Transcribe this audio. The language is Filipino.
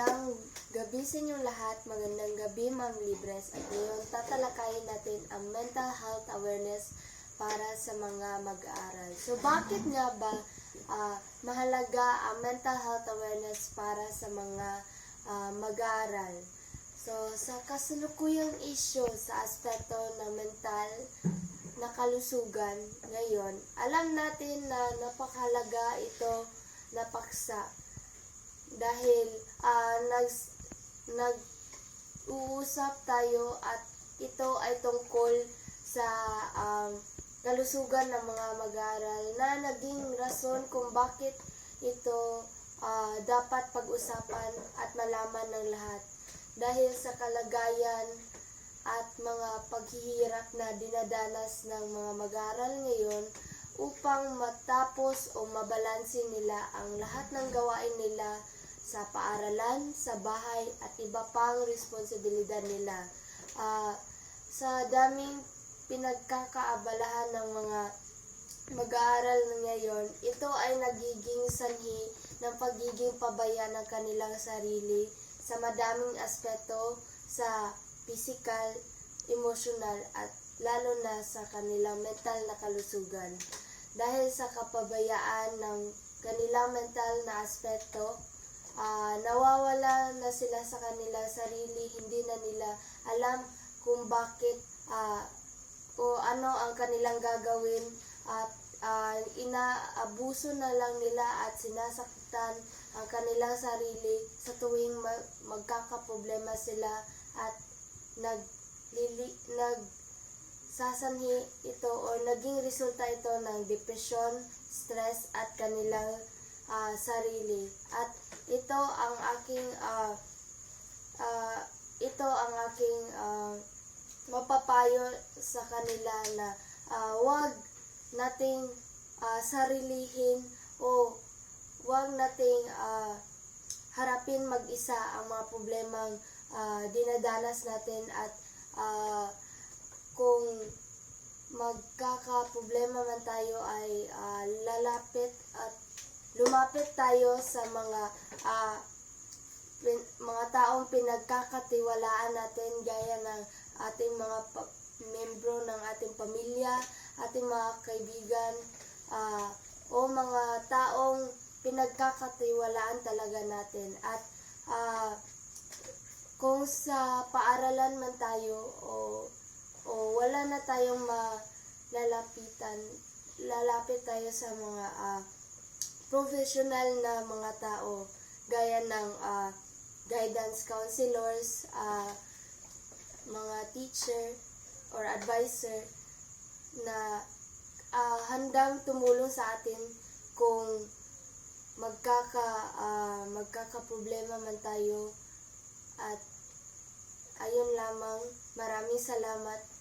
Magandang gabi sa inyong lahat. Magandang gabi, Ma'am Libres. At ngayon, tatalakayin natin ang mental health awareness para sa mga mag-aaral. So, bakit nga ba ah, mahalaga ang mental health awareness para sa mga ah, mag-aaral? So, sa kasalukuyang issue sa aspeto ng mental na kalusugan ngayon, alam natin na napakahalaga ito na paksa dahil ah, nag nag uusap tayo at ito ay tungkol sa um, kalusugan ng mga mag-aaral na naging rason kung bakit ito ah, dapat pag-usapan at malaman ng lahat. Dahil sa kalagayan at mga paghihirap na dinadanas ng mga mag-aaral ngayon upang matapos o mabalansin nila ang lahat ng gawain nila sa paaralan, sa bahay at iba pang responsibilidad nila. Ah, sa daming pinagkakaabalahan ng mga mag-aaral ngayon, ito ay nagiging sanhi ng pagiging pabaya ng kanilang sarili sa madaming aspeto sa physical, emotional at lalo na sa kanilang mental na kalusugan. Dahil sa kapabayaan ng kanilang mental na aspeto, ah, nawawala na sila sa kanilang sarili, hindi na nila alam kung bakit ah, o ano ang kanilang gagawin at ah, inaabuso na lang nila at sinasaktan ang kanilang sarili sa tuwing ma- magkakaproblema sila at naglili, nag sasanhi ito o naging resulta ito ng depression, stress at kanilang ah, sarili. At ito ang aking ah, ah, ito ang aking ah, mapapayo sa kanila na ah, wag nating ah, sarilihin o wag nating ah, harapin mag-isa ang mga problemang ah, dinadanas natin at ah, kung magkakaproblema man tayo ay ah, lalapit at lumapit tayo sa mga ah, pin- mga taong pinagkakatiwalaan natin gaya ng ating mga pa- membro ng ating pamilya, ating mga kaibigan, ah, o mga taong pinagkakatiwalaan talaga natin. At ah, kung sa paaralan man tayo o o wala na tayong malalapitan, lalapit tayo sa mga ah, professional na mga tao gaya ng ah, guidance counselors, ah, mga teacher or advisor na ah, handang tumulong sa atin kung magkaka ah, magkakaproblema man tayo. At ayun lamang maraming salamat